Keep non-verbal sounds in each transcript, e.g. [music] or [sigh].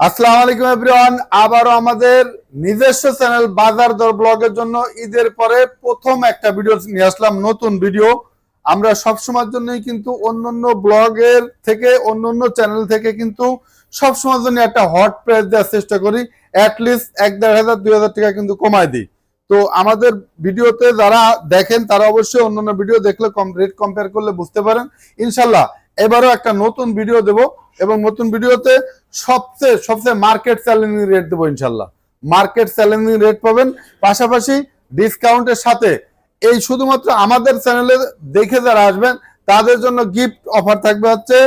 আসসালামু আলাইকুম এভরিওয়ান। আবারও আমাদের নিজস্ব চ্যানেল বাজার দর ব্লগের জন্য ঈদের পরে প্রথম একটা ভিডিও নিয়ে আসলাম, নতুন ভিডিও। আমরা সবসময়ের জন্যই কিন্তু অন্যান্য ব্লগের থেকে, অন্যান্য চ্যানেল থেকে কিন্তু সবসময়ের জন্য একটা হট প্রাইস দেওয়ার চেষ্টা করি। অ্যাটলিস্ট এক দেড় হাজার, দুই হাজার টাকা কিন্তু কমায় দিই। তো আমাদের ভিডিওতে যারা দেখেন, তারা অবশ্যই অন্যান্য ভিডিও দেখলে কম রেট কম্পেয়ার করলে বুঝতে পারেন। ইনশাল্লাহ এবারও একটা নতুন ভিডিও দেব। এবং নতুন ভিডিওতে সবচেয়ে সবচেয়ে মার্কেট চ্যালেঞ্জিং রেট দেবো ইনশাল্লাহ। মার্কেট চ্যালেঞ্জিং রেট পাবেন। পাশাপাশি ডিসকাউন্টের সাথে এই শুধুমাত্র আমাদের চ্যানেলে দেখে যারা আসবেন, তাদের জন্য গিফট অফার থাকবে হচ্ছে,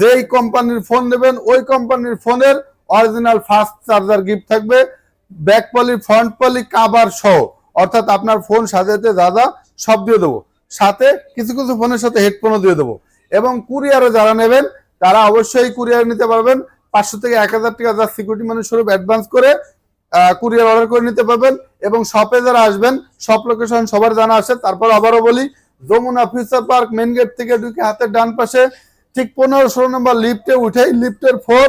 যেই কোম্পানির ফোন নেবেন, ওই কোম্পানির ফোনের অরিজিনাল ফাস্ট চার্জার গিফট থাকবে। Back poly front poly cover সহ। অর্থাৎ আপনার ফোন সাজাতে দাদা সব দিয়ে দেবো। সাথে কিছু কিছু ফোনের সাথে হেডফোনও দিয়ে দেবো। এবং কুরিয়ারে যারা নেবেন তারা অবশ্যই কুরিয়ার নিতে পারবেন। পাঁচশো থেকে এক হাজার টাকা যা সিকিউরিটি মানি স্বরূপ অ্যাডভান্স করে কুরিয়ার অর্ডার করে নিতে পারবেন এবং শপে যারা আসবেন শপ লোকেশন সবার জানা আছে। তারপর আবারও বলি, Jamuna future park main gate থেকে ঢুকে হাতের ডান পাশে ঠিক পনেরো ষোলো নম্বর লিফটে উঠেই লিফটের ফোর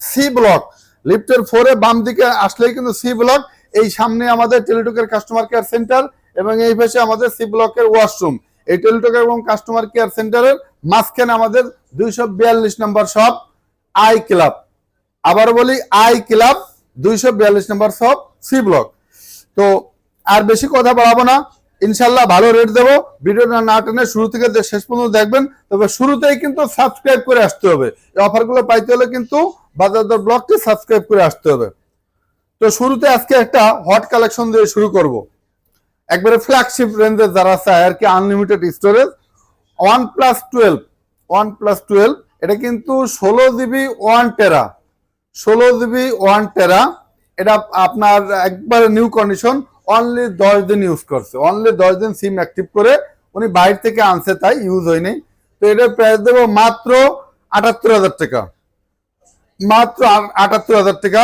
সি ব্লক লিফটের ফোরে বাম দিকে আসলেই কিন্তু সি ব্লক এই সামনে আমাদের টেলিটকের কাস্টমার কেয়ার সেন্টার এবং এই পাশে আমাদের সি ব্লকের ওয়াশরুম এই টেলিটকের এবং কাস্টমার কেয়ার সেন্টারের মাঝখানে আমাদের দুইশো বিয়াল্লিশ নম্বর শপ আই ক্লাব। আবার বলি, আই ক্লাব, দুইশো বিয়াল্লিশ নম্বর শপ সি ব্লক। তো আর বেশি কথা বাড়াবো না। ইনশাল্লাহ ভালো রেট দেবো। ভিডিওটা না টেনে শুরু থেকে শেষ পর্যন্ত দেখবেন, তবে শুরুতেই কিন্তু সাবস্ক্রাইব করে আসতে হবে। এই অফারগুলো পাইতে হলে কিন্তু বাজার দর ব্লগটি সাবস্ক্রাইব করে আসতে হবে। তো শুরুতে আজকে একটা হট কালেকশন দিয়ে শুরু করব। একবারে ফ্ল্যাগশিপ রেঞ্জের যারা চায় আর কি unlimited storage OnePlus twelve OnePlus twelve এটা কিন্তু ষোলো জিবি ওয়ান টেরা ষোলো জিবি ওয়ান টেরা এটা আপনার একবারে নিউ কন্ডিশন অনলি দশ দিন ইউজ করছে অনলি দশ দিন সিম অ্যাক্টিভ করে, উনি বাইরে থেকে আনছে তাই ইউজ হয়নি, তো এটার প্রাইস দেবো মাত্র আটাত্তর হাজার টাকা, মাত্র আটাত্তর হাজার টাকা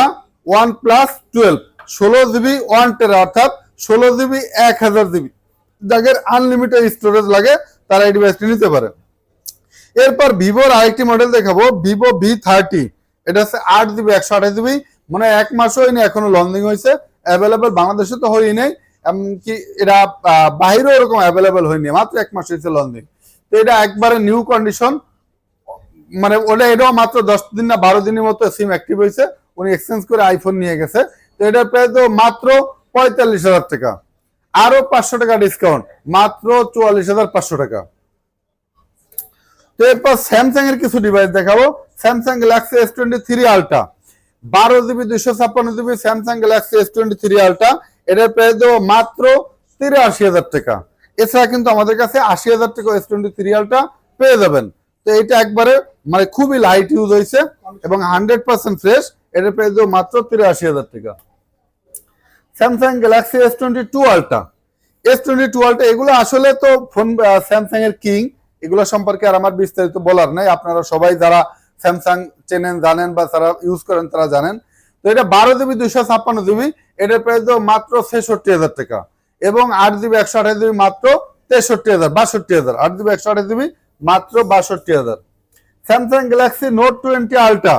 ওয়ান প্লাস টুয়েলভ ষোলো জিবি ওয়ান টেরা অর্থাৎ ষোলো জিবি এক হাজার জিবি যাদের আনলিমিটেড স্টোরেজ লাগে, তারা এই ডিভাইসটি নিতে পারে। এরপর ভিভোর আরেকটি মডেল দেখাবো, ভিভো ভি থার্টি। এটা হচ্ছে আট জিবি একশো আঠাশ জিবি মানে এক মাসও হয়নি, এখনও লঞ্চিং হয়েছে। অ্যাভেলেবেল বাংলাদেশে তো হয়নি নেই। এমনকি এটা বাহিরেও এরকম অ্যাভেলেবেল হয়নি, মাত্র এক মাস হয়েছে লঞ্চিং তো এটা একবারে নিউ কন্ডিশন মানে ওটা এটাও মাত্র দশ দিন না বারো দিনের মতো সিম অ্যাক্টিভ হয়েছে। উনি এক্সচেঞ্জ করে আইফোন নিয়ে গেছে। তো এটার প্রায় তো মাত্র পঁয়তাল্লিশ হাজার টাকা। আরও পাঁচশো টাকা ডিসকাউন্ট মাত্র চুয়াল্লিশ হাজার পাঁচশো টাকা। তো এরপর স্যামসাং এর কিছু ডিভাইস দেখাবো। Samsung Galaxy S twenty three Ultra বারো জিবি দুইশো ছাপ্পান্ন GB Samsung Galaxy S twenty three Ultra এটার প্রাইস দেবো মাত্র তিরাশি হাজার টাকা। এছাড়া কিন্তু আমাদের কাছে আশি হাজার টাকা এস টোয়েন্টি থ্রি আলট্রা পেয়ে যাবেন। তো এটা একবারে মানে খুবই লাইট ইউজ হয়েছে এবং হান্ড্রেড পার্সেন্ট ফ্রেশ এটার প্রাইস দেবো মাত্র তিরাশি হাজার টাকা। Samsung Galaxy S twenty two Ultra S twenty two Ultra এগুলো আসলে তো ফোন স্যামসাং এর কিং এগুলো সম্পর্কে আর আমার বিস্তারিত বলার নাই। আপনারা সবাই যারা স্যামসাং চেনেন, জানেন বা যারা ইউজ করেন, তারা জানেন। তো এটা বারো জিবি দুইশো ছাপ্পান্ন জিবি এটার প্রাইস মাত্র ছেষট্টি হাজার টাকা। এবং আট জিবি একশো আঠাশ জিবি মাত্র তেষট্টি হাজার, বাষট্টি হাজার। আট জিবি একশো আঠাশ জিবি মাত্র বাষট্টি হাজার। Samsung Galaxy Note twenty Ultra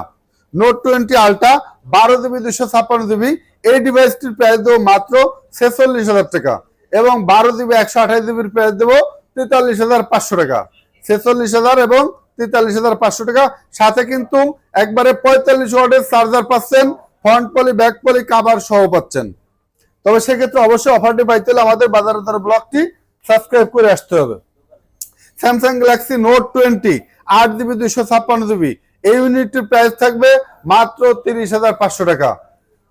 Note twenty Ultra বারো জিবি দুশো ছাপ্পান্ন জিবি। এই ডিভাইসটির প্রাইস দেবো মাত্র ছেচল্লিশ হাজার টাকা এবং বারো জিবি, একশো আঠাশ জিবির প্রাইস দেবো তেতাল্লিশ হাজার পাঁচশো টাকা। ছেচল্লিশ হাজার এবং তেতাল্লিশ হাজার পাঁচশো টাকা। সাথে কিন্তু একবারে পঁয়তাল্লিশ ওয়ার্ডের চার্জার পাচ্ছেন front poly back poly cover সহ পাচ্ছেন। তবে সেক্ষেত্রে অবশ্যই অফারটি পাইতে হলে আমাদের বাজার দর ব্লগটি সাবস্ক্রাইব করে আসতে হবে। স্যামসাং গ্যালাক্সি নোট টোয়েন্টি আট জিবি, দুইশো ছাপ্পান্ন জিবি। এই ইউনিটটির প্রাইস থাকবে মাত্র তিরিশ হাজার পাঁচশো টাকা।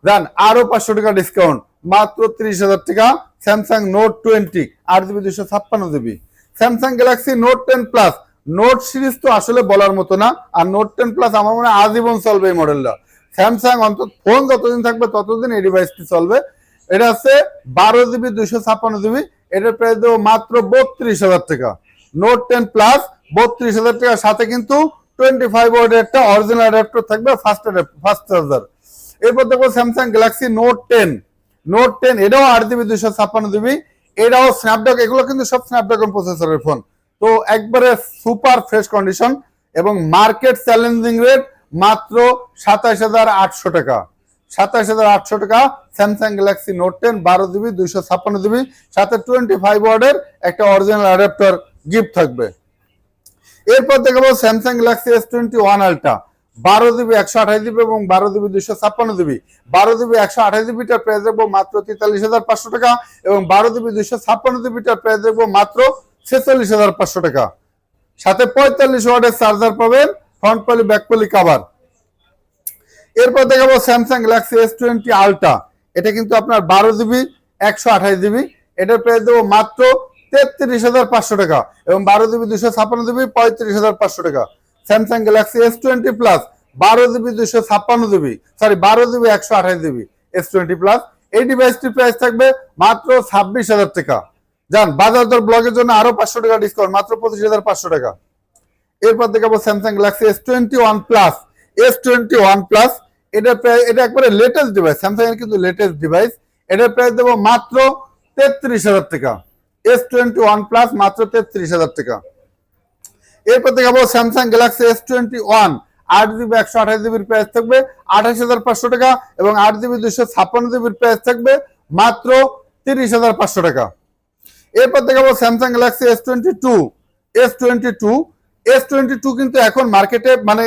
দেন আরও পাঁচশো টাকা ডিসকাউন্ট মাত্র তিরিশ হাজার টাকা স্যামসাং নোট টোয়েন্টি আট জিবি দুশো ছাপ্পান্ন GB Samsung Galaxy Note ten plus Note series তো আসলে বলার মতো না, আর নোট টেন প্লাস আমার মনে হয় আজীবন চলবে এই মডেলটা স্যামসাং অন্তত ফোন যতদিন থাকবে ততদিন এই ডিভাইসটি চলবে। এটা হচ্ছে বারো জিবি দুশো ছাপ্পান্ন জিবি এটার প্রাইস দেবো মাত্র বত্রিশ হাজার টাকা। নোট টেন প্লাস বত্রিশ হাজার টাকার সাথে কিন্তু টোয়েন্টি ফাইভ ওয়ার্ডের একটা অরিজিনাল অ্যাডাপ্টার থাকবে ফাস্ট ফাস্ট চার্জার এরপর দেখব Samsung Galaxy Note ten Note ten এটাও আট জিবি দুইশো ছাপ্পান্ন জিবি এটাও স্ন্যাপড্রাগন এগুলো কিন্তু সব স্ন্যাপড্রাগন প্রসেসরের ফোন তো একবারে সুপার ফ্রেশ কন্ডিশন এবং মার্কেট চ্যালেঞ্জিং রেট মাত্র সাতাশ হাজার আটশো টাকা। সাতাশ হাজার আটশো টাকা স্যামসাং গ্যালাক্সি নোট টেন বারো জিবি দুইশো ছাপ্পান্ন জিবি সাথে টোয়েন্টি ফাইভ ওয়ার্ডের একটা অরিজিনাল অ্যাডাপ্টার গিফট থাকবে। এরপর দেখাবো Samsung Galaxy S twenty one Ultra বারো জিবি একশো আঠাশ জিবি এবং বারো জিবি দুইশো ছাপ্পান্ন জিবি বারো জিবি একশো আঠাশ জিবিটার প্রাইস দেখব মাত্র তেতাল্লিশ হাজার পাঁচশো টাকা এবং বারো জিবি দুইশো ছাপ্পান্ন জিবিটার প্রাইস দেখব মাত্র ছেচল্লিশ হাজার পাঁচশো টাকা। সাথে পঁয়তাল্লিশ ওয়াটের চার্জার পাবেন front poly back poly cover এরপর দেখাবো Samsung Galaxy S twenty Ultra এটা কিন্তু আপনার বারো জিবি একশো আঠাশ জিবি এটার প্রাইস দেবো মাত্র তেত্রিশ হাজার পাঁচশো টাকা এবং বারো জিবি দুশো ছাপ্পান্ন জিবি, পঁয়ত্রিশ হাজার পাঁচশো টাকা। Samsung Galaxy S twenty plus বারো জিবি দুশো ছাপ্পান্ন জিবি সরি বারো জিবি একশো আঠাশ জিবি এস টোয়েন্টি প্লাস এই ডিভাইসটির প্রাইস থাকবে মাত্র ছাব্বিশ হাজার টাকা। যান, বাজার দর ব্লগের জন্য আরও পাঁচশো টাকা ডিসকাউন্ট মাত্র পঁচিশ হাজার পাঁচশো টাকা। এরপর দেখাবো Samsung Galaxy S twenty one plus S twenty one plus এটা প্রায়, এটা একবারে লেটেস্ট ডিভাইস স্যামসাং এর কিন্তু লেটেস্ট ডিভাইস এটার প্রাইস দেবো মাত্র তেত্রিশ হাজার টাকা। এস টোয়েন্টি ওয়ান প্লাস মাত্র তেত্রিশ হাজার টাকা। এরপর দেখাবো Samsung Galaxy S twenty one আট জিবি একশো আঠাশ জিবির প্রাইস থাকবে, আঠাশ হাজার পাঁচশো টাকা এবং আট জিবি দুশো ছাপ্পান্ন জিবির প্রাইস থাকবে মাত্র তিরিশ হাজার পাঁচশো টাকা। এরপর দেখাবো Samsung Galaxy S twenty two S twenty two S twenty two কিন্তু এখন মার্কেটে মানে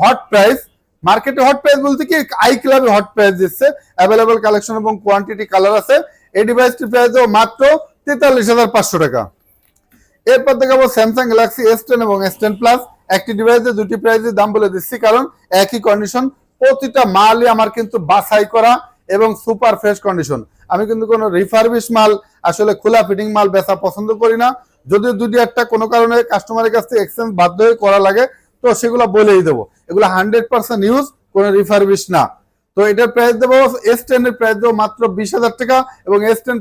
হট প্রাইস মার্কেটে হট প্রাইস বলতে কি আই ক্লাবে হট প্রাইস দিচ্ছে অ্যাভেলেবল কালেকশন এবং কোয়ান্টিটি কালার আছে, এই ডিভাইসটির প্রাইস মাত্র তেতাল্লিশ হাজার পাঁচশো টাকা। এরপর দেখাবো স্যামসাং গ্যালাক্সি এস টেন এবং এস টেন প্লাস একটি ডিভাইসে দুটি প্রাইসের দাম বলে দিচ্ছি, কারণ একই কন্ডিশন প্রতিটা মালই আমার কিন্তু বাছাই করা এবং সুপার ফ্রেশ কন্ডিশন আমি কিন্তু কোনো রিফারবিশ মাল, আসলে খোলা ফিটিং মাল বেচা পছন্দ করি না। যদিও দুটি একটা কোনো কারণে কাস্টমারের কাছ থেকে এক্সচেঞ্জ বাধ্য হয়ে করা লাগে, তো সেগুলো বলেই দেবো। এগুলো হান্ড্রেড পার্সেন্ট ইউজ কোনো রিফারবিশ না। তো এটার প্রাইস দেবো এস টেন এর প্রাইস দেবো মাত্র বিশ হাজার টাকা এবং এস টেন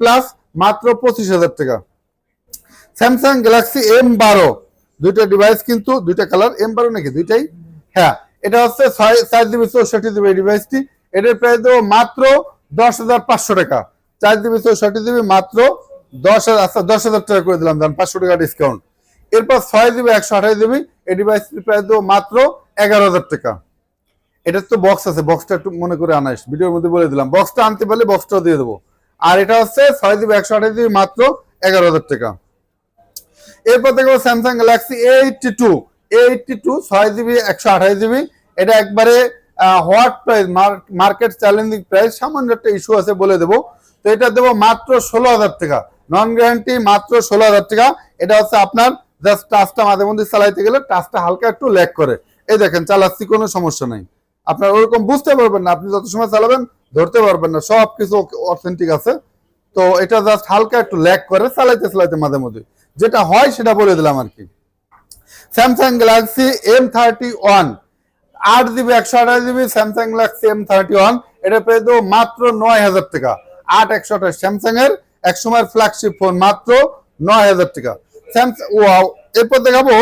প্লাস মাত্র পঁচিশ হাজার টাকা। স্যামসাং গ্যালাক্সি এম বারো দুইটা ডিভাইস কিন্তু, দুইটা কালার এম বারো নাকি দুইটাই? হ্যাঁ এটা হচ্ছে চার জিবি চৌষট্টি জিবি ডিভাইসটি এটার প্রাইস দেবো মাত্র দশ হাজার পাঁচশো টাকা। চার জিবি চৌষট্টি জিবি মাত্র দশ হাজার আচ্ছা দশ হাজার টাকা করে দিলাম দাম পাঁচশো টাকা ডিসকাউন্ট এরপর ছয় জিবি একশো আঠাশ জিবি এই ডিভাইসটির প্রাইস দেবো মাত্র এগারো হাজার টাকা। এটার তো বক্স আছে বক্সটা একটু মনে করে আনাইস ভিডিওর মধ্যে বলে দিলাম। বক্সটা আনতে পারলে বক্সটাও দিয়ে দেবো। আর এটা হচ্ছে ছয় জিবি, একশো আঠাশ জিবি মাত্র এগারো হাজার টাকা। এরপর দেখব Samsung Galaxy eighty two eighty two ছয় জিবি, একশো আঠাশ জিবি। এটা একবারে hot price market challenging price সামান্য একটা ইস্যু আছে বলে দেবো। তো এটা দেবো মাত্র ষোলো হাজার টাকা। নন গ্যারান্টি মাত্র ষোলো হাজার টাকা। এটা হচ্ছে আপনার জাস্ট টাচটা মাঝে মধ্যে চালাইতে গেলে টাচটা হালকা একটু ল্যাক করে। এই দেখেন, চালাচ্ছি, কোনো সমস্যা নাই। আপনার ওরকম বুঝতে পারবেন না, আপনি যত সময় চালাবেন ধরতে পারবেন না সব কিছু অথেন্টিক আছে। তো এটা জাস্ট হালকা একটু ল্যাক করে, চালাইতে চালাইতে মাঝে মধ্যে। যেটা হয় সেটা বলে দিলাম আর কি। Samsung Galaxy M thirty one আট জিবি একশো আঠাশ GB Samsung Galaxy M thirty one এটা পেয়ে দেবো মাত্র নয় হাজার টাকা। আট, একশো আঠাশ স্যামসাং এর এক সময়ের ফ্ল্যাগশিপ ফোন মাত্র নয় হাজার টাকা। স্যামসাং এরপর দেখাবো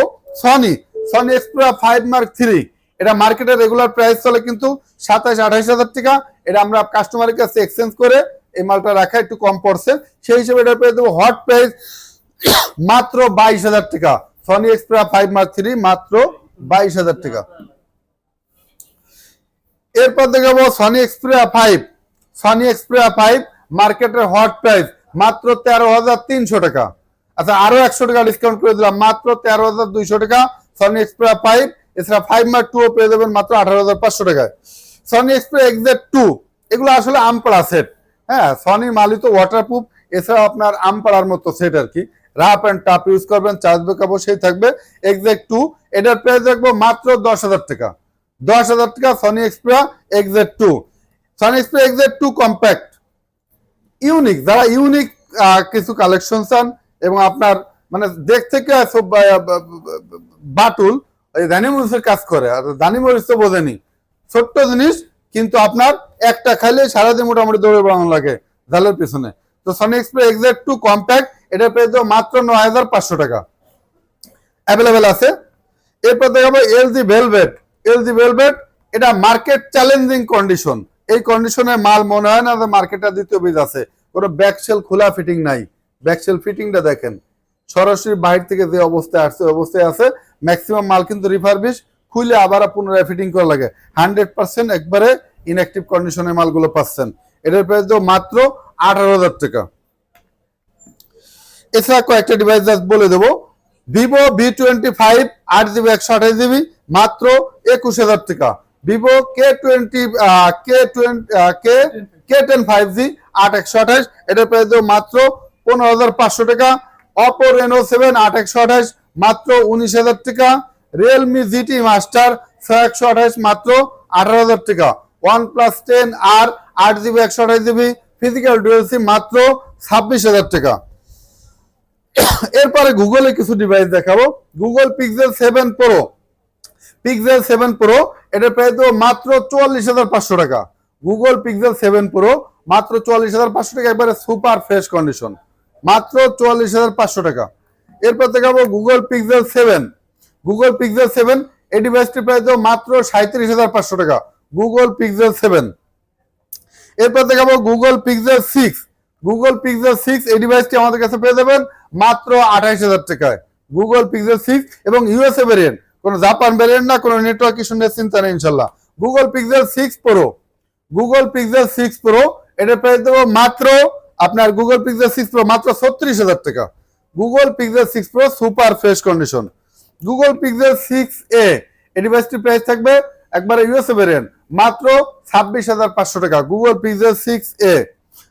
Sony Sony Xperia five mark three এটা মার্কেটের রেগুলার প্রাইস চলে কিন্তু সাতাশ, আঠাশ হাজার টাকা। এটা আমরা কাস্টমারের কাছে এক্সচেঞ্জ করে এই মালটা রাখা একটু কম পড়ছে সেই হিসেবে এটা পেয়ে দেবো হট প্রাইস [coughs] মাত্র বাইশ হাজার টাকা। Sony Xperia five mark three মাত্র বাইশ হাজার টাকা। এরপর দেখাবো Sony Xperia five Sony Xperia five মার্কেটের হট প্রাইস মাত্র তেরো হাজার তিনশো টাকা। আচ্ছা আরও একশো টাকা ডিসকাউন্ট করে দিলাম। মাত্র তেরো হাজার দুইশো টাকা। সনি এক্সপ্রিয়া ফাইভ এছাড়া ফাইভ মার্ক টু পেয়ে যাবেন মাত্র আঠারো হাজার পাঁচশো টাকায়। সনি এক্সপ্রিয়া এক্সেট টু এগুলো আসলে আমপাড়া সেট হ্যাঁ সনি মালিত ওয়াটারপ্রুফ এছাড়া আপনার আমপাড়ার মতো সেট আর কি। রাপ অ্যান্ড টাপ ইউজ করবেন চার্জ ব্যাকআপ সেই থাকবে। এক্সেট টু এটার প্রাইস রাখব মাত্র দশ হাজার টাকা। দশ হাজার টাকা Sony Xperia XZ two Sony Xperia XZ two compact unique যারা ইউনিক কিছু কালেকশন চান এবং আপনার মানে দেখ থেকে বাটুল ওই দানিমরিচের কাজ করে, আর দানিমরিচ তো বোঝেনি। ছোট্ট জিনিস, কিন্তু আপনার একটা খাইলে সারাদিন মোটামুটি দৌড়ে বেড়ানো লাগে জালের পিছনে। তো Sony Xperia XZ two compact এটা পেয়ে দেবো মাত্র নয় হাজার পাঁচশো টাকা। অ্যাভেলেবেল আছে। এরপর দেখাবো এলজি ভেলভেট এলজি ভেলভেট এটা মার্কেট চ্যালেঞ্জিং কন্ডিশন এই কন্ডিশনে মাল মনে হয় না যে মার্কেটটা দ্বিতীয় বীজ আছে। কোনো ব্যাকসেল খোলা ফিটিং নাই। ব্যাকসেল ফিটিংটা দেখেন। সরাসরি বাইরে থেকে যে অবস্থায় আসছে অবস্থায় আছে। ম্যাক্সিমাম মাল কিন্তু রিফারবিশ খুলে আবার পুনরায় ফিটিং করা লাগে। হান্ড্রেড পার্সেন্ট একবারে ইনঅ্যাক্টিভ কন্ডিশনে মালগুলো পাচ্ছেন। এটার প্রাইস দেবো মাত্র আঠারো হাজার টাকা। এছাড়া কয়েকটা ডিভাইস জাস্ট বলে দেবো। ভিভো ভি টোয়েন্টি ফাইভ আট জিবি একশো আঠাশ জিবি মাত্র একুশ হাজার টাকা। Vivo K twenty K twenty K K ten five G আট একশো আঠাশ। এটার প্রাইস দেবো মাত্র পনেরো হাজার পাঁচশো টাকা। অপো রেনো সেভেন আট একশো আঠাশ, মাত্র উনিশ হাজার টাকা। রিয়েলমি জিটি মাস্টার ছয় একশো আঠাশ, মাত্র আঠারো হাজার টাকা। ওয়ান প্লাস টেন আর আট জিবি, একশো আঠাশ জিবি ফিজিক্যাল ডুয়েল সিম মাত্র ছাব্বিশ হাজার টাকা। এরপরে গুগলে কিছু ডিভাইস দেখাবো। Google Pixel seven pro Pixel seven pro এটার প্রাইস দেবো মাত্র চুয়াল্লিশ হাজার পাঁচশো টাকা। গুগল পিক্সেল সেভেন প্রো মাত্র চুয়াল্লিশ হাজার পাঁচশো টাকা, একবারে সুপার ফ্রেশ কন্ডিশন মাত্র চুয়াল্লিশ হাজার পাঁচশো টাকা। এরপর দেখাবো Google Pixel seven Google Pixel seven এই ডিভাইসটির প্রাইস মাত্র সাঁত্রিশ হাজার পাঁচশো টাকা। গুগল পিক্সেল সেভেন এরপর দেখাবো Google Pixel six Google Pixel six এই ডিভাইসটি আমাদের কাছে পেয়ে যাবেন মাত্র আঠাইশ হাজার টাকায়। গুগল পিক্সেল সিক্স এবং ইউএসএ ভ্যারিয়েন্ট কোনো জাপান ভ্যারিয়েন্ট না, কোনো নেটওয়ার্ক ইস্যু নিয়ে চিন্তা নেই ইনশাল্লাহ Google Pixel six pro Google Pixel six pro এটার প্রাইস দেবো মাত্র আপনার গুগল পিক্সেল সিক্স প্রো মাত্র ছত্রিশ হাজার টাকা। Google Pixel six pro super fresh condition Google Pixel six A এই ডিভাইসটির প্রাইস থাকবে একবারে ইউএসএ ভ্যারিয়েন্ট মাত্র ছাব্বিশ হাজার পাঁচশো টাকা। Google Pixel six A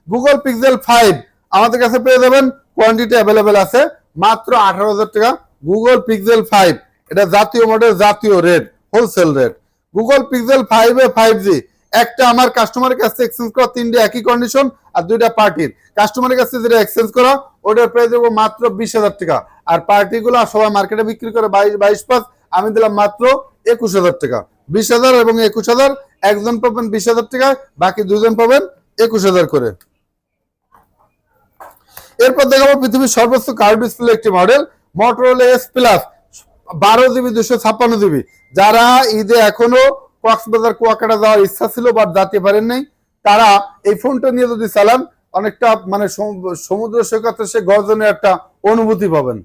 Google Pixel five আমাদের কাছে পেয়ে যাবেন কোয়ান্টিটি অ্যাভেলেবেল আছে, মাত্র আঠারো হাজার টাকা। গুগল পিক্সেল ফাইভ এটা জাতীয় মডেল জাতীয় rate wholesale rate Google Pixel five A five G একটা আমার কাস্টমারের কাছে এক্সচেঞ্জ করা, তিনটে একই কন্ডিশন আর দুইটা পার্টির কাস্টমারের কাছে যেটা এক্সচেঞ্জ করা, ওটার প্রাইস দেবো মাত্র বিশ হাজার টাকা। আর পার্টিগুলো সবাই মার্কেটে বিক্রি করে বাইশ বাইশ পাঁচ, আমি দিলাম মাত্র একুশ হাজার টাকা। বিশ হাজার এবং একুশ হাজার, একজন পাবেন বিশ হাজার টাকা, বাকি দুজন পাবেন একুশ হাজার করে। এরপর দেখাবো পৃথিবীর সর্বোচ্চ কার্ড ডিসপ্লে একটি মডেল মোটরোলা এস প্লাস বারো জিবি দুশো ছাপ্পান্ন জিবি যারা ঈদে এখনও কক্সবাজার, কুয়াকাটা যাওয়ার ইচ্ছা ছিল বা যেতে পারেন নাই। তারা এই ফোনটা নিয়ে যদি চালান, অনেকটা মানে সম- সমুদ্র সৈকতে সে গর্জনের একটা অনুভূতি পাবেন।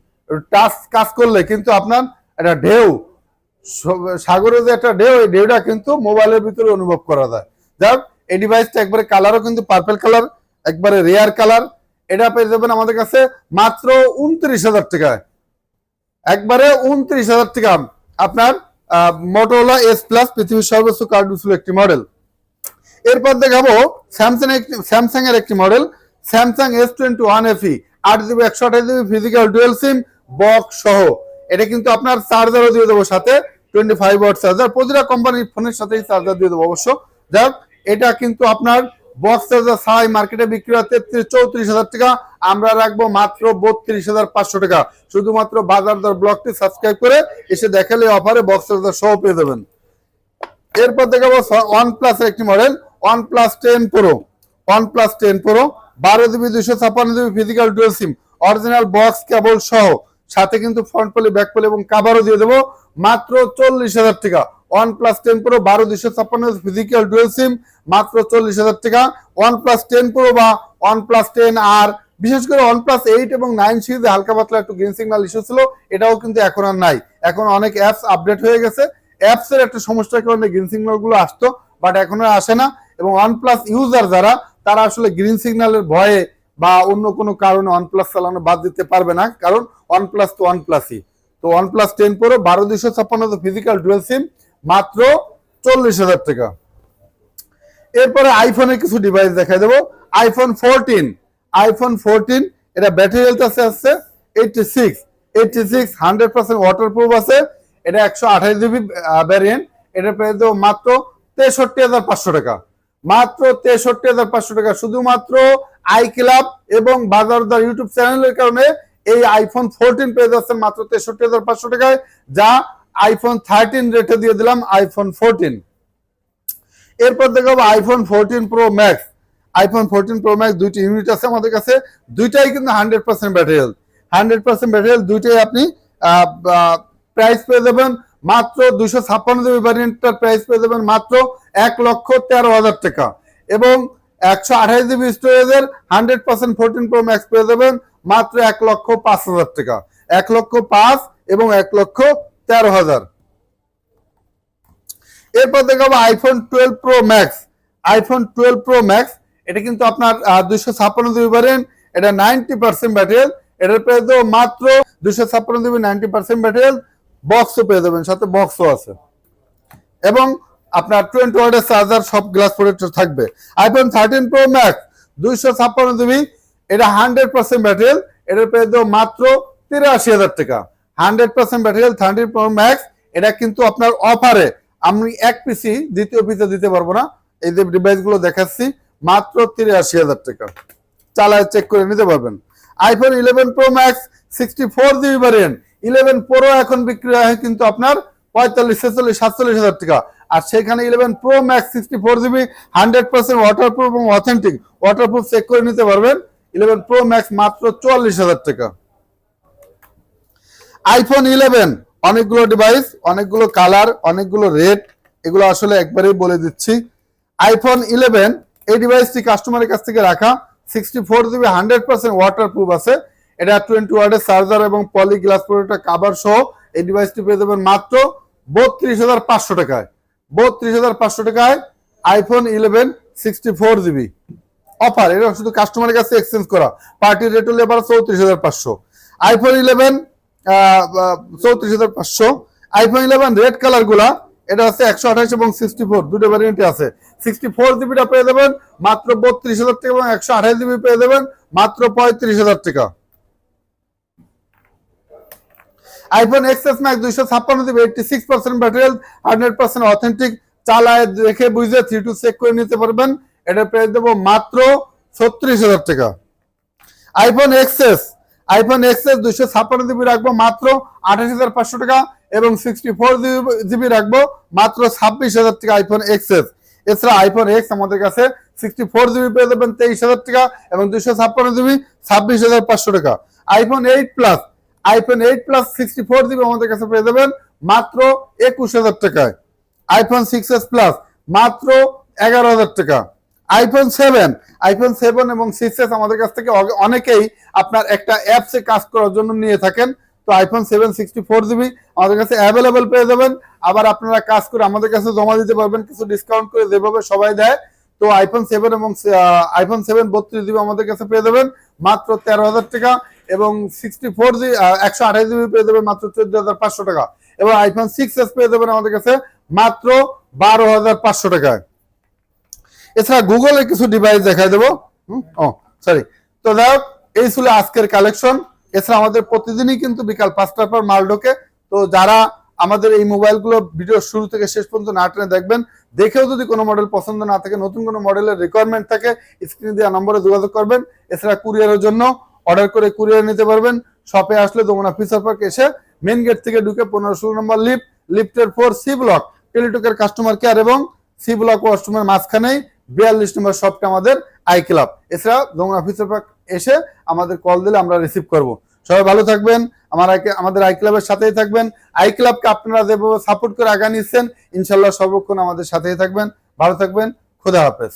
টাচ কাজ করলে কিন্তু আপনার একটা ঢেউ সাগরে যে একটা ঢেউ, এই ঢেউটা কিন্তু মোবাইলের ভিতরে অনুভব করা যায়। যাক, এই ডিভাইসটা একবারে কালারও কিন্তু পার্পেল কালার একবারে রেয়ার কালার এটা পেয়ে যাবেন আমাদের কাছে মাত্র উনত্রিশ হাজার টাকায়। একবারে উনত্রিশ হাজার টাকা। আপনার মোটোলা এস প্লাস পৃথিবীর সর্বোচ্চ কার্ড ডিসপ্লে একটি মডেল এরপর দেখাবো স্যামসাং স্যামসাং এর একটি model Samsung S twenty one FE আট জিবি একশো আঠাশ GB physical dual SIM box সহ। এটা কিন্তু আপনার চার্জারও দিয়ে দেবো সাথে টোয়েন্টি ফাইভ ওয়াট চার্জার প্রতিটা কোম্পানির ফোনের সাথেই চার্জার দিয়ে দেবো অবশ্য। যাক, এটা কিন্তু আপনার বক্স চার্জার ছাড়াই মার্কেটে বিক্রি তেত্রিশ, চৌত্রিশ হাজার টাকা, আমরা রাখব মাত্র বত্রিশ হাজার পাঁচশো টাকা। শুধুমাত্র বাজার দর সাবস্ক্রাইব করে এসে দেখালে অফারে পেয়ে যাবেন। এরপর একটি model ten pro ten pro বারো জিবি দুশো ছাপ্পান্ন GB physical dual original box cable সহ। সাথে কিন্তু ফ্রন্ট পলি ব্যাক পলি এবং কাভারও দিয়ে দেবো। মাত্র চল্লিশ হাজার টাকা। ওয়ান প্লাস টেন প্রো বারো দুশো ছাপ্পান্ন ফিজিক্যাল ডুয়েল সিম মাত্র চল্লিশ হাজার টাকা। ওয়ান প্লাস টেন প্রো বা ওয়ান প্লাস টেন আর বিশেষ করে ওয়ান প্লাস এইট এবং নাইন সিরিজে হালকা পাতলা একটু গ্রিন সিগন্যাল ইস্যু ছিল, এটাও কিন্তু এখন আর নাই। এখন অনেক অ্যাপস আপডেট হয়ে গেছে। অ্যাপস এর একটা সমস্যার কারণে গ্রিন সিগন্যালগুলো আসতো বাট এখন আর আসে না। এবং ওয়ান প্লাস ইউজার যারা, তারা আসলে গ্রিন সিগন্যালের ভয়ে বা অন্য কোনো কারণে ওয়ান প্লাস চালানো বাদ দিতে পারবে না। কারণ ওয়ান প্লাস তো ওয়ান প্লাসই তো ওয়ান প্লাস টেন প্রো বারো দুশো ছাপ্পান্ন ফিজিক্যাল ডুয়েল সিম মাত্র চল্লিশ হাজার টাকা। এরপরে আইফোনের কিছু ডিভাইস দেখাই দেবো। আইফোন ফোরটিন আইফোন ফোরটিন এটা ব্যাটারি হেলথ আছে আসছে eighty six eighty six hundred percent waterproof আছে, এটা একশো আঠাশ জিবি ভ্যারিয়েন্ট এটা পেয়ে দেবো মাত্র তেষট্টি হাজার পাঁচশো টাকা। মাত্র তেষট্টি হাজার পাঁচশো টাকা, শুধুমাত্র আই ক্লাব এবং বাজার দর ইউটিউব চ্যানেলের কারণে এই আইফোন ফোরটিন পেয়ে যাচ্ছেন মাত্র তেষট্টি হাজার পাঁচশো টাকায়, যা আইফোন থার্টিন রেটে দিয়ে দিলাম আইফোন ফোরটিন এরপর দেখাবো iPhone fourteen pro max iPhone fourteen pro max দুইটি ইউনিট আছে আমাদের কাছে, দুইটাই কিন্তু hundred percent battery health hundred percent battery health দুইটাই আপনি প্রাইস পেয়ে যাবেন মাত্র দুশো ছাপ্পান্ন জিবি ভ্যারিয়েন্টটার প্রাইস পেয়ে যাবেন মাত্র এক লক্ষ তেরো হাজার টাকা। এবং একশো আঠাশ জিবি স্টোরেজের hundred percent fourteen pro max পেয়ে যাবেন মাত্র এক লক্ষ পাঁচ হাজার টাকা। এক লক্ষ পাঁচ এবং এক লক্ষ তেরো হাজার। এরপর দেখাবো iPhone twelve pro max iPhone twelve pro max এটা কিন্তু আপনার দুইশো ছাপ্পান্ন জিবি ভ্যারিয়েন্ট এটা নাইনটি পার্সেন্ট ব্যাটারি এটার পেয়ে দেবো মাত্র দুইশো ছাপ্পান্ন জিবি, নাইনটি পার্সেন্ট ব্যাটারি বক্সও পেয়ে দেবেন সাথে বক্সও আছে। এবং আপনার টোয়েন্টি ওয়াটের চার্জার সব গ্লাস প্রোটেক্টর থাকবে। আইফোন থার্টিন প্রো ম্যাক্স দুইশো ছাপ্পান্ন জিবি এটা হান্ড্রেড পার্সেন্ট ব্যাটারি এটার প্রাইস দেবো মাত্র তিরাশি হাজার টাকা। Hundred percent battery thirty pro max এটা কিন্তু আপনার অফারে আমি এক পিসি দ্বিতীয় পিসে দিতে পারব না। এই যে ডিভাইসগুলো দেখাচ্ছি, মাত্র তিরাশি হাজার টাকা। চালায় চেক করে নিতে পারবেন। IPhone eleven pro max sixty four GB variant eleven pro এখন বিক্রি হয় কিন্তু আপনার পঁয়তাল্লিশ, ছেচল্লিশ, সাতচল্লিশ হাজার টাকা। আর সেখানে eleven pro max sixty four GB hundred percent waterproof এবং অথেন্টিক ওয়াটারপ্রুফ চেক করে নিতে পারবেন। ইলেভেন প্রো ম্যাক্স মাত্র চুয়াল্লিশ হাজার টাকা। আইফোন ইলেভেন অনেকগুলো ডিভাইস অনেকগুলো কালার অনেকগুলো রেট এগুলো আসলে একবারেই বলে দিচ্ছি। আইফোন ইলেভেন এই ডিভাইসটি কাস্টমারের কাছ থেকে রাখা। Sixty four GB hundred percent waterproof আছে। এটা টোয়েন্টি ওয়ার্ডের চার্জার এবং পলি গ্লাস প্রোডাক্টটা কাভার সহ এই ডিভাইসটি পেয়ে যাবেন মাত্র বত্রিশ হাজার পাঁচশো টাকায়। বত্রিশ হাজার পাঁচশো টাকায় iPhone eleven sixty four GB offer, এটা শুধু কাস্টমারের কাছে এক্সচেঞ্জ করা। পার্টির রেট হলে এবার চৌত্রিশ হাজার পাঁচশো। আইফোন ইলেভেন চৌত্রিশ হাজার পাঁচশো। আইফোন ইলেভেন রেড কালারগুলা, এটা আছে একশো আঠাশ এবং সিক্সটি ফোর দুটো ভ্যারিয়েন্টে আছে। সিক্সটি ফোর জিবিটা পেয়ে দেবেন মাত্র বত্রিশ হাজার টাকা এবং একশো আঠাশ জিবি পেয়ে দেবেন মাত্র পঁয়ত্রিশ হাজার টাকা। আইফোন এক্সএস ম্যাক্স দুইশো ছাপ্পান্ন GB eighty six percent battery hundred percent authentic চালায় দেখে বুঝে থ্রি টু চেক করে নিতে পারবেন। এটা প্রাইস দেবো মাত্র ছত্রিশ হাজার টাকা। আইফোন এক্সএস আইফোন এক্সএস দুইশো ছাপ্পান্ন জিবি রাখব মাত্র আঠাশ হাজার পাঁচশো টাকা এবং সিক্সটি ফোর জিবি রাখব মাত্র ছাব্বিশ হাজার টাকা আইফোন এক্সএস এছাড়া আইফোন এক্স আমাদের কাছে সিক্সটি ফোর জিবি পেয়ে দেবেন তেইশ হাজার টাকা এবং দুইশো ছাপ্পান্ন জিবি ছাব্বিশ হাজার পাঁচশো টাকা। IPhone eight plus iPhone eight plus sixty four GB আমাদের কাছে পেয়ে দেবেন মাত্র একুশ হাজার টাকায়। আইফোন সিক্স এস প্লাস মাত্র এগারো হাজার টাকা। আইফোন সেভেন আইফোন সেভেন এবং সিক্স এস আমাদের কাছ থেকে অনেকেই আপনার একটা অ্যাপসে কাজ করার জন্য নিয়ে থাকেন। তো iPhone seven sixty four GB আমাদের কাছে অ্যাভেলেবেল পেয়ে যাবেন। আবার আপনারা কাজ করে আমাদের কাছে জমা দিতে পারবেন, কিছু ডিসকাউন্ট করে যেভাবে সবাই দেয়। তো আইফোন সেভেন এবং আইফোন সেভেন বত্রিশ জিবি আমাদের কাছে পেয়ে যাবেন, মাত্র তেরো হাজার টাকা এবং সিক্সটি ফোর জি একশো আঠাশ জিবি পেয়ে যাবেন, মাত্র চোদ্দ হাজার পাঁচশো টাকা। এবং আইফোন সিক্স এস পেয়ে যাবেন আমাদের কাছে মাত্র বারো হাজার পাঁচশো টাকায়। এছাড়া গুগলের কিছু ডিভাইস দেখাই দেবো। ও সরি তো যাই এই ছিল আজকের কালেকশন এছাড়া আমাদের প্রতিদিনই কিন্তু বিকাল পাঁচটার পর মাল ঢোকে। তো যারা আমাদের এই মোবাইলগুলো ভিডিও শুরু থেকে শেষ পর্যন্ত না টেনে দেখবেন, দেখেও যদি কোনো মডেল পছন্দ না থাকে, নতুন কোনো মডেলের রিকোয়ারমেন্ট থাকে স্ক্রিনে দেওয়া নম্বরে যোগাযোগ করবেন। এছাড়া কুরিয়ারের জন্য অর্ডার করে কুরিয়ার নিতে পারবেন। শপে আসলে দোমনা ফিচার পার্ক এসে মেন গেট থেকে ঢুকে পনেরো ষোলো নম্বর লিফট লিফটের ফোর সি ব্লক টেলিটকের কাস্টমার কেয়ার এবং সি ব্লক ওয়াশরুমের মাঝখানেই বিয়াল্লিশ নম্বর শপটা আমাদের আই ক্লাব। এছাড়া দোমনা অফিসের এসে আমাদের কল দিলে আমরা রিসিভ করব। সবাই ভালো থাকবেন, আমার আমাদের আই ক্লাবের সাথেই থাকবেন। আই ক্লাবকে আপনারা যেভাবে সাপোর্ট করে আগা নিচ্ছেন, ইনশাল্লাহ সর্বক্ষণ আমাদের সাথেই থাকবেন। ভালো থাকবেন, খুদা হাফেজ।